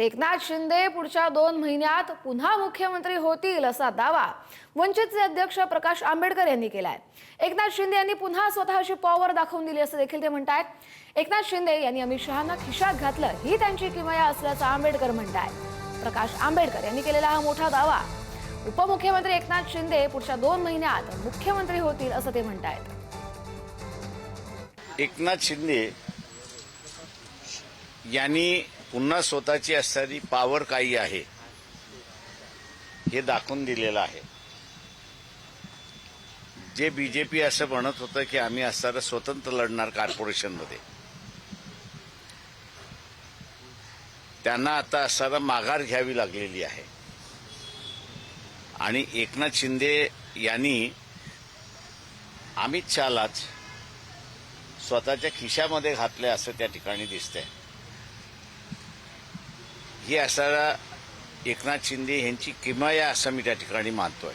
एकनाथ शिंदे पुढच्या दोन महिन्यात पुन्हा मुख्यमंत्री होतील असा दावा वंचितचे अध्यक्ष प्रकाश आंबेडकर यांनी केलाय. एकनाथ शिंदे यांनी पुन्हा स्वतःची पॉवर दाखवून दिली असं देखील ते म्हणतायत. एकनाथ शिंदे यांनी अमित शहांना खिशात घातलं ही त्यांची किमया असल्याचं आंबेडकर म्हणतायत. प्रकाश आंबेडकर यांनी केलेला हा मोठा दावा. उपमुख्यमंत्री एकनाथ शिंदे पुढच्या दोन महिन्यात मुख्यमंत्री होतील असं ते म्हणतायत. एकनाथ शिंदे यांनी पुन्हा स्वतःची असणारी पॉवर काही आहे हे दाखवून दिलेलं आहे. जे बीजेपी असं म्हणत होतं की आम्ही असणारं स्वतंत्र लढणार कॉर्पोरेशनमध्ये त्यांना आता असणारा माघार घ्यावी लागलेली आहे. आणि एकनाथ शिंदे यांनी अमित शहालाच स्वतःच्या खिशामध्ये घातले असं त्या ठिकाणी दिसतंय. ही असायला एकनाथ शिंदे यांची किमया असं मी त्या ठिकाणी मानतोय.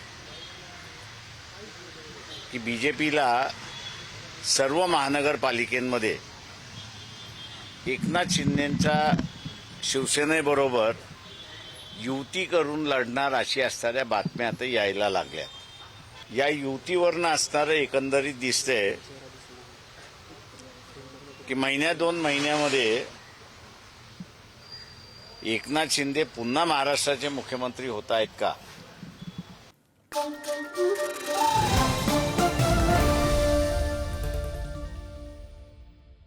की बीजेपीला सर्व महानगरपालिकेमध्ये एकनाथ शिंदेंचा शिवसेनेबरोबर युती करून लढणार अशी असणाऱ्या बातम्या आता यायला लागल्या. या युतीवरनं असणारं एकंदरीत दिसतंय की महिन्या दोन महिन्यामध्ये एकनाथ शिंदे पुन्हा महाराष्ट्राचे मुख्यमंत्री होत आहेत का?